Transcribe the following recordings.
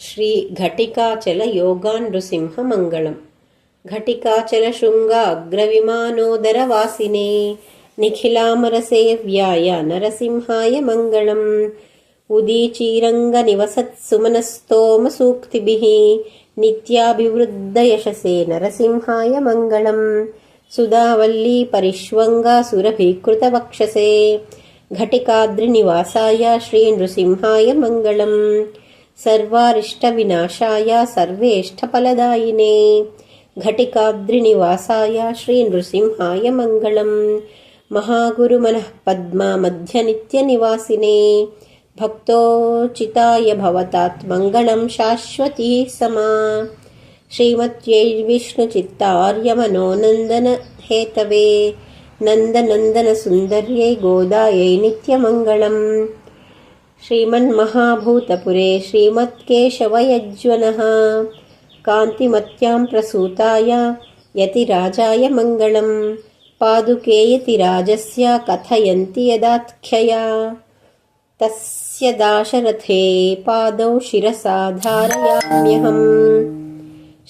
శ్రీ ఘటికాచల యోగానృసింహమంగళం ఘటికాచల శృంగ అగ్రవిమానోదర వాసినే నిఖిలామరసేవ్యాయ నరసింహాయ మంగళం ఉదీచీరంగ నివసత్సుమనస్తోమ సూక్తిభిః నిత్యాభివృద్ధ యశసే నరసింహాయ మంగళం సుధావల్లీ పరిష్వంగా సురభీకృత వక్షసే ఘటికాద్రినివాసాయ శ్రీ నృసింహాయ మంగళం सर्वारिष्टविनाशाय सर्वेष्टफलदायिने घटिकाद्रिनिवासाय श्रीनृसिंहाय मङ्गलम् महागुरुमनः पद्मा मध्यनित्यनिवासिने भक्तोचिताय भवतात् मङ्गलं शाश्वती समा श्रीमत्यै विष्णुचित्तार्यमनोनन्दनहेतवे नन्दनन्दनसुन्दर्यै गोदायै नित्यमङ्गलम् श्रीमन्महाभूतपुरे श्रीमत्केशवयज्वनः। कान्तिमत्यां प्रसूताय यतिराजाय मङ्गलम्। पादुके यतिराजस्य कथयन्ति यदाख्यया। तस्य दाशरथे पादौ शिरसा धारयाम्यहम्।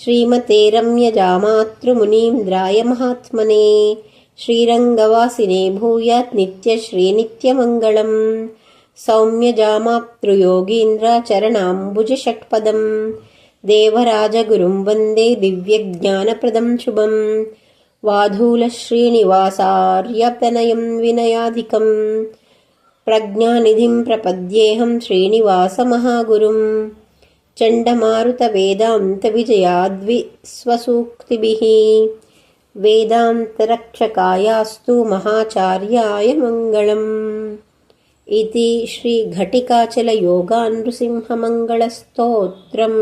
श्रीमते रम्यजामातृमुनीन्द्राय महात्मने। श्रीरङ्गवासिने भूयात् नित्यश्रीनित्यमङ्गलम् सौम्यजामातृयोगीन्द्रचरणाम्बुजषट्पदम् देवराजगुरुं वन्दे दिव्यज्ञानप्रदं शुभम् वाधूलश्रीनिवासार्यतनयं विनयाधिकम् प्रज्ञानिधिं प्रपद्येऽहं श्रीनिवासमहागुरुम् चण्डमारुतवेदान्तविजयाद्विस्वसूक्तिभिः वेदान्तरक्षकायास्तु महाचार्याय मङ्गलम् इति श्रीघटिकाचलयोगानृसिंहमङ्गलस्तोत्रम्